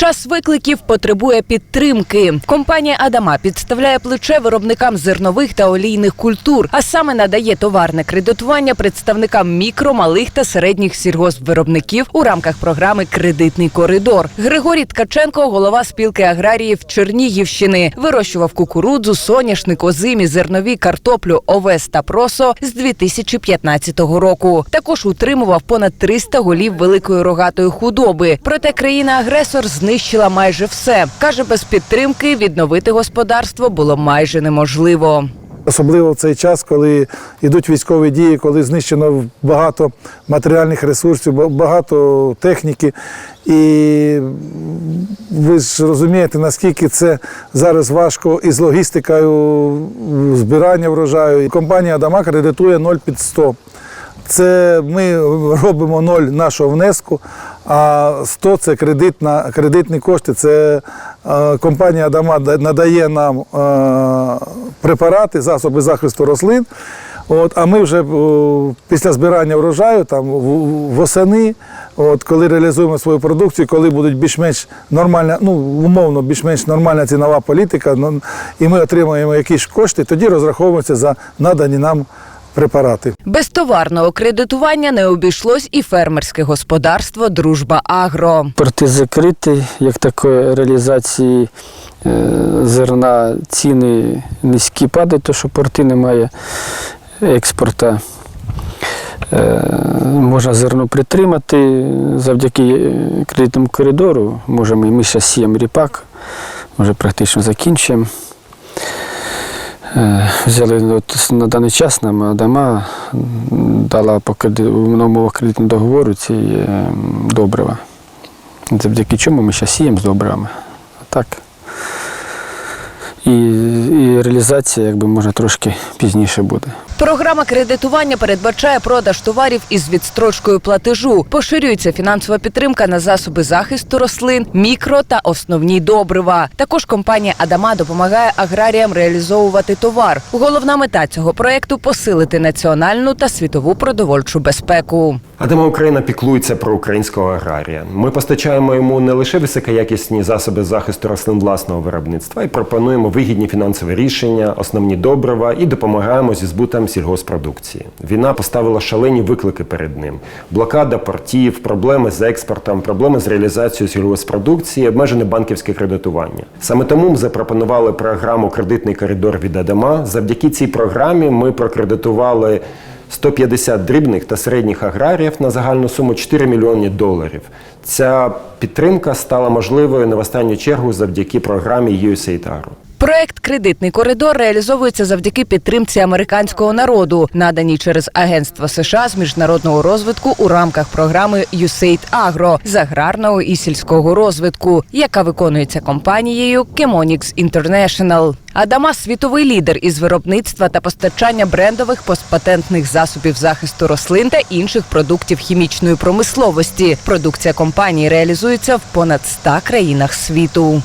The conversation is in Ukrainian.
Час викликів потребує підтримки. Компанія Адама підставляє плече виробникам зернових та олійних культур, а саме надає товарне кредитування представникам мікро, малих та середніх сільгоспвиробників у рамках програми Кредитний коридор. Григорій Ткаченко, голова спілки аграріїв Чернігівщини, вирощував кукурудзу, соняшник, озимі, зернові, картоплю, овес та просо з 2015 року. Також утримував понад 300 голів великої рогатої худоби. Проте країна-агресор знищила майже все. каже, без підтримки відновити господарство було майже неможливо. Особливо в цей час, коли йдуть військові дії, коли знищено багато матеріальних ресурсів, багато техніки. І ви ж розумієте, наскільки це зараз важко із логістикою збирання врожаю. Компанія Адама кредитує 0 під 100. Це ми робимо ноль нашого внеску, а 100 – це кредит кредитні кошти. Це е, компанія Адама надає нам е, препарати, засоби захисту рослин. От, а ми вже е, після збирання врожаю, там восени, от, коли реалізуємо свою продукцію, коли будуть більш-менш нормальна, ну умовно, більш-менш нормальна цінова політика, ну, і ми отримуємо якісь кошти, тоді розраховуємося за надані нам препарати. Без товарного кредитування не обійшлось і фермерське господарство Дружба Агро. Порти закриті, як такої реалізації е, зерна ціни низькі падають, тому що порти немає експорту. Е, Можна зерно притримати завдяки кредитному коридору. Можемо, і ми зараз сіємо ріпак, вже практично закінчуємо. Е, Взяли на даний час нам Адама дала по умовах кредитного договору ці е, добрива. Завдяки чому ми зараз сіємо з добривами. Так. І, і реалізація, якби може, трошки пізніше буде. Програма кредитування передбачає продаж товарів із відстрочкою платежу. Поширюється фінансова підтримка на засоби захисту рослин, мікро та основні добрива. Також компанія Адама допомагає аграріям реалізовувати товар. Головна мета цього проекту посилити національну та світову продовольчу безпеку. Адама Україна піклується про українського аграрія. Ми постачаємо йому не лише високоякісні засоби захисту рослин власного виробництва, і пропонуємо вигідні фінансові рішення, основні добрива і допомагаємо зі збутом сільгоспродукції. Війна поставила шалені виклики перед ним: блокада портів, проблеми з експортом, проблеми з реалізацією сільгоспродукції, обмежене банківське кредитування. Саме тому ми запропонували програму Кредитний коридор від Адама. Завдяки цій програмі ми прокредитували 150 дрібних та середніх аграріїв на загальну суму 4 мільйони доларів. Ця підтримка стала можливою не в останню чергу завдяки програмі USAID Agro. Проект Кредитний коридор реалізовується завдяки підтримці американського народу, наданій через Агентство США з міжнародного розвитку у рамках програми USAID Agro з аграрного і сільського розвитку, яка виконується компанією Chemonix International. Адама світовий лідер із виробництва та постачання брендових постпатентних засобів захисту рослин та інших продуктів хімічної промисловості. Продукція компанії реалізується в понад 100 країнах світу.